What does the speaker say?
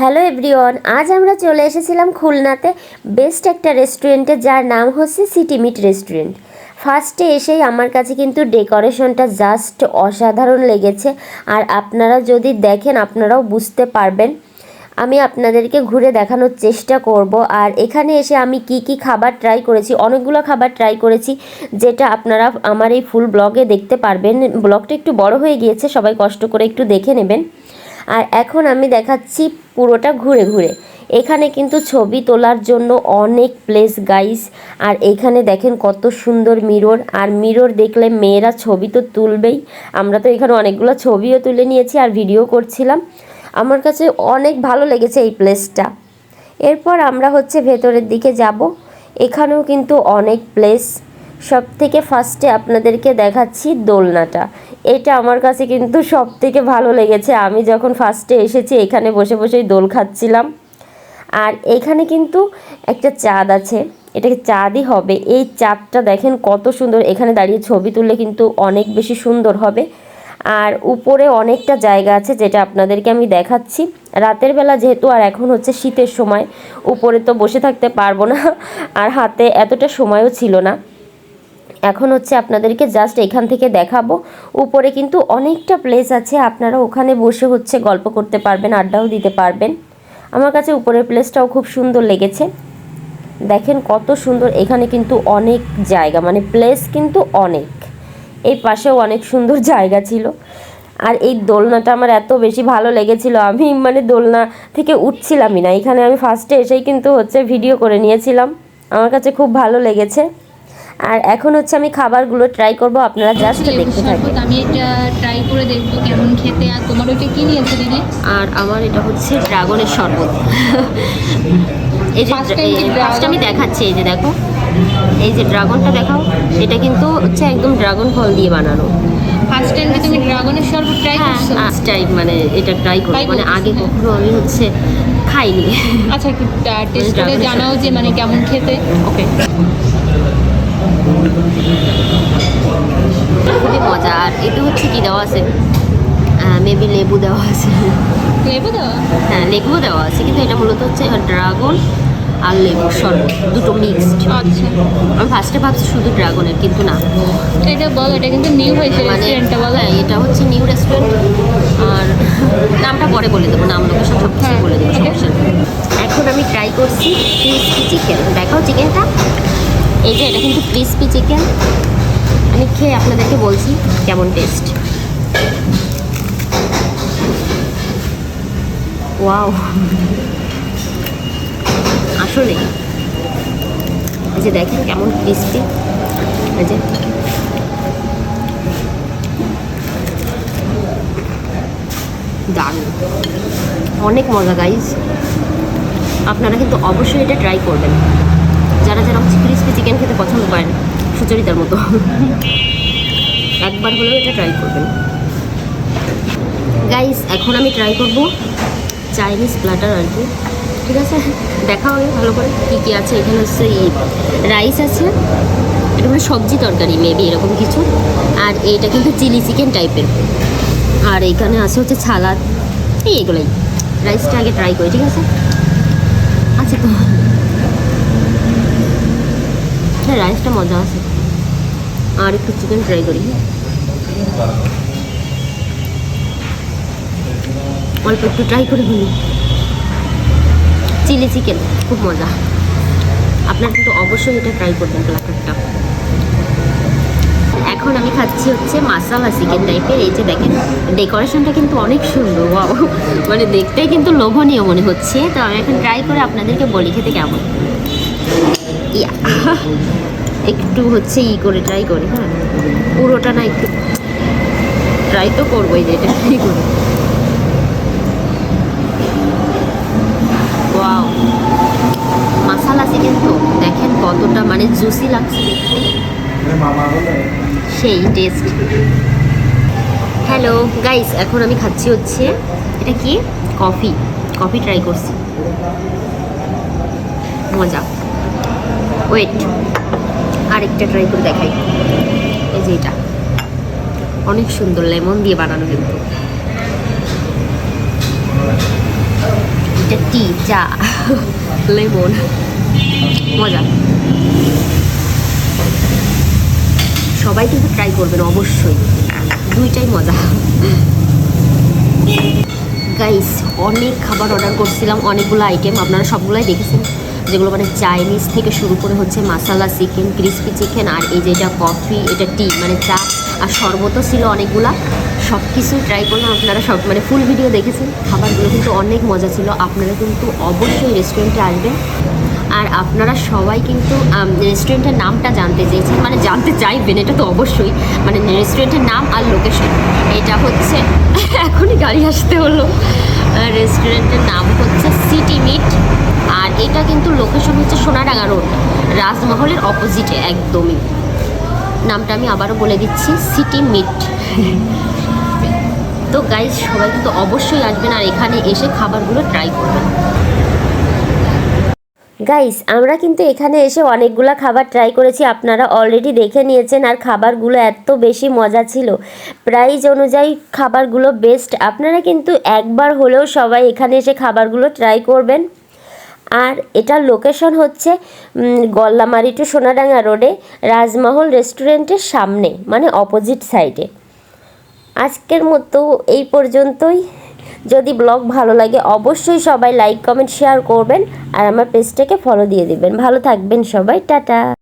Hello everyone, আজ আমরা চলে এসেছিলাম খুলনাতে বেস্ট একটা রেস্টুরেন্টে যার নাম হচ্ছে সিটি মিট রেস্টুরেন্ট। ফার্স্টে এসেই আমার কাছে কিন্তু ডেকোরেশনটা জাস্ট অসাধারণ লেগেছে আর আপনারা যদি দেখেন আপনারাও বুঝতে পারবেন। আমি আপনাদেরকে ঘুরে দেখানোর চেষ্টা করব আর এখানে এসে আমি কি কি খাবার ট্রাই করেছি, অনেকগুলো খাবার ট্রাই করেছি যেটা আপনারা আমার এই ফুল ব্লগে দেখতে পারবেন। ব্লগটা একটু বড় হয়ে গিয়েছে, সবাই কষ্ট করে একটু দেখে নেবেন। আর এখন আমি দেখাচ্ছি পুরোটা ঘুরে ঘুরে। এখানে কিন্তু ছবি তোলার জন্য অনেক প্লেস গাইস আর এখানে দেখেন কত সুন্দর মিরর আর মিরর দেখলে মেয়েরা ছবি তো তুলবেই। আমরা তো এখানে অনেকগুলো ছবিও তুলে নিয়েছি আর ভিডিও করছিলাম। আমার কাছে অনেক ভালো লেগেছে এই প্লেসটা এরপর আমরা হচ্ছে ভেতরের দিকে যাব। এখানেও কিন্তু অনেক প্লেস সব থেকে ফার্স্টে আপনাদেরকে দেখাচ্ছি দোলনাটা। এটা আমার কাছে কিন্তু সব থেকে ভালো লেগেছে। আমি যখন ফার্স্টে এসেছি, এখানে বসে বসেই দোল খাচ্ছিলাম। আর এখানে কিন্তু একটা চাঁদ আছে। এটাকে চাঁদই হবে। এই চাঁদটা দেখেন কত সুন্দর। এখানে দাঁড়িয়ে ছবি তুললে কিন্তু অনেক বেশি সুন্দর হবে। আর উপরে অনেকটা জায়গা আছে, যেটা আপনাদেরকে আমি দেখাচ্ছি। রাতের বেলা যেহেতু, আর এখন হচ্ছে শীতের সময়, উপরে তো বসে থাকতে পারব না। আর হাতে এতটা সময়ও ছিল না। এখন হচ্ছে আপনাদেরকে জাস্ট এখান থেকে দেখাবো। উপরে কিন্তু অনেকটা প্লেস আছে, আপনারা ওখানে বসে হচ্ছে গল্প করতে পারবেন, আড্ডাও দিতে পারবেন। আমার কাছে উপরের প্লেসটাও খুব সুন্দর লেগেছে। দেখেন কত সুন্দর, এখানে কিন্তু অনেক জায়গা মানে প্লেস কিন্তু অনেক। এই পাশেও অনেক সুন্দর জায়গা ছিল। আর এই দোলনাটা আমার এত বেশি ভালো লেগেছিল, আমি মানে দোলনা থেকে উঠছিলামই না। এখানে আমি ফার্স্টে এসেই কিন্তু হচ্ছে ভিডিও করে নিয়েছিলাম। আমার কাছে খুব ভালো লেগেছে। আর এখন হচ্ছে আমি খাবারগুলো ট্রাই করব আপনারা জাস্ট লেবু দেখতে থাকেন। আমি এটা ট্রাই করে দেখব কেমন খেতে আর তোমার ওইটা কি নিয়েছে দিদি? আর আমার এটা হচ্ছে ড্রাগনের শরবত। এই যে ফার্স্ট আমি দেখাচ্ছি এই যে দেখো। এই যে ড্রাগনটা দেখাও এটা কিন্তু হচ্ছে একদম ড্রাগন ফল দিয়ে বানানো। ফার্স্ট টাইম কি তুমি ড্রাগনের শরবত ট্রাই করছ? ফার্স্ট টাইম মানে এটা ট্রাই করব। Try মানে আগে হ্যাঁ। কখনো আমি হচ্ছে খাইনি। আচ্ছা একটু টেস্ট করে জানাও যে মানে কেমন খেতে। ওকে খুবই মজা। আর এটা হচ্ছে কি দেওয়া আছে? মেবি লেবু দেওয়া আছে। লেবু দাও হ্যাঁ লেবুও দেওয়া আছে। কিন্তু এটা মূলত হচ্ছে ড্রাগন আর লেবুর শরবত দুটো মিক্সড আচ্ছা। আমি ফার্স্টে ভাবছি শুধু ড্রাগনের কিন্তু না। এটা বল এটা কিন্তু নিউ হয়েছে মানে রেস্টুরেন্টটা বলো। হ্যাঁ, এটা হচ্ছে নিউ রেস্টুরেন্ট আর নামটা পরে বলে দেবো নাম লোকেশন সব কিছু হ্যাঁ, বলে দেবো এখন আমি ট্রাই করছি ক্রিসপি চিকেন দেখাও চিকেনটা এই যে, এটা কিন্তু ক্রিসপি চিকেন আমি খেয়ে আপনাদেরকে বলছি কেমন টেস্ট ওয়াও আসলে, এই যে দেখেন কেমন ক্রিসপি এই যে। অনেক মজা গাইজ আপনারা কিন্তু অবশ্যই এটা ট্রাই করবেন। যারা যারা হচ্ছে ক্রিসপি চিকেন খেতে পছন্দ করেন, সুচরিতার মতো। একবার হলেও এটা ট্রাই করবেন। গাইজ এখন আমি ট্রাই করব চাইনিজ প্লাটার আর কি। ঠিক আছে? দেখা হবে ভালো করে কী কী আছে। এখানে হচ্ছে রাইস আছে। এটা মানে সবজি তরকারি মেবি এরকম কিছু। আর এইটা কিন্তু চিলি চিকেন টাইপের আর এইখানে আছে হচ্ছে ছালাদ এই এগুলোই। রাইসটা আগে ট্রাই করি, ঠিক আছে? আচ্ছা তো। হ্যাঁ রাইসটা মজা আছে। আর একটু চিকেন ট্রাই করি। অল্প একটু ট্রাই করে বলি চিলি চিকেন খুব মজা। আপনার কিন্তু অবশ্যই এটা ট্রাই করবেন প্লাটারটা এখন আমি খাচ্ছি হচ্ছে মাসালা চিকেন টাইপের এই যে দেখেন ডেকোরেশনটা কিন্তু অনেক সুন্দর মানে দেখতে কিন্তু লোভনীয় মনে হচ্ছে। তো আমি এখন ট্রাই করে আপনাদেরকে বলি খেতে কেমন। ইয়া একটু হচ্ছে ই করে ট্রাই করি হ্যাঁ? পুরোটা না একটু ট্রাই তো করবোই যে এটা ট্রাই করি। ওয়াও মাসালা চিকেন তো দেখেন কতটা মানে জুসি লাগছে সেই টেস্ট হ্যালো গাইস এখন আমি খাচ্ছি হচ্ছে এটা কি? কফি কফি ট্রাই করছি। মজা। ওয়েট আরেকটা ট্রাই করে দেখাই। এই যে এটা। অনেক সুন্দর লেমন দিয়ে বানানো কিন্তু। এটা টি চা। লেমন। মজা। সবাই কিন্তু ট্রাই করবেন, অবশ্যই। দুইটাই মজা। গাইস অনেক খাবার অর্ডার করছিলাম, অনেকগুলো আইটেম আপনারা সবগুলাই দেখেছেন। যেগুলো মানে চাইনিজ থেকে শুরু করে হচ্ছে মাসালা চিকেন ক্রিস্পি চিকেন আর এই যে এটা কফি এটা টি মানে চা আর শরবতও ছিল অনেকগুলা। সব কিছু ট্রাই করলাম, আপনারা সব মানে ফুল ভিডিও দেখেছেন। খাবারগুলো কিন্তু অনেক মজা ছিল। আপনারা কিন্তু অবশ্যই রেস্টুরেন্টে আসবেন। আর আপনারা সবাই কিন্তু রেস্টুরেন্টের নামটা জানতে চেয়েছেন। মানে জানতে চাইবেন, এটা তো অবশ্যই। মানে রেস্টুরেন্টের নাম আর লোকেশন এটা হচ্ছে, এখনই গাড়ি আসতে হলো। রেস্টুরেন্টের নাম হচ্ছে সিটি মিট এটা কিন্তু লোকেশন হচ্ছে সোনাডাঙ্গা রোড রাজমহলের অপোজিটে একদমই। নামটা আমি আবারও বলে দিচ্ছি সিটি মিট তো গাইজ সবাই কিন্তু অবশ্যই আসবেন আর এখানে এসে খাবারগুলো ট্রাই করবেন। গাইস আমরা কিন্তু এখানে এসে অনেকগুলো খাবার ট্রাই করেছি, আপনারা অলরেডি দেখে নিয়েছেন আর খাবারগুলো এত বেশি মজা ছিল। প্রাইজ অনুযায়ী খাবারগুলো বেস্ট আপনারা কিন্তু একবার হলেও সবাই এখানে এসে খাবারগুলো ট্রাই করবেন। আর এটার লোকেশন হচ্ছে গল্লামারি টু সোনাডাঙ্গা রোডে রাজমহল রেস্টুরেন্টের সামনে মানে অপোজিট সাইডে আজকের মতো এই পর্যন্তই। যদি ব্লগ ভালো লাগে, অবশ্যই সবাই লাইক কমেন্ট শেয়ার করবেন, আর আমার পেজটাকে ফলো দিয়ে দিবেন। ভালো থাকবেন সবাই, টাটা।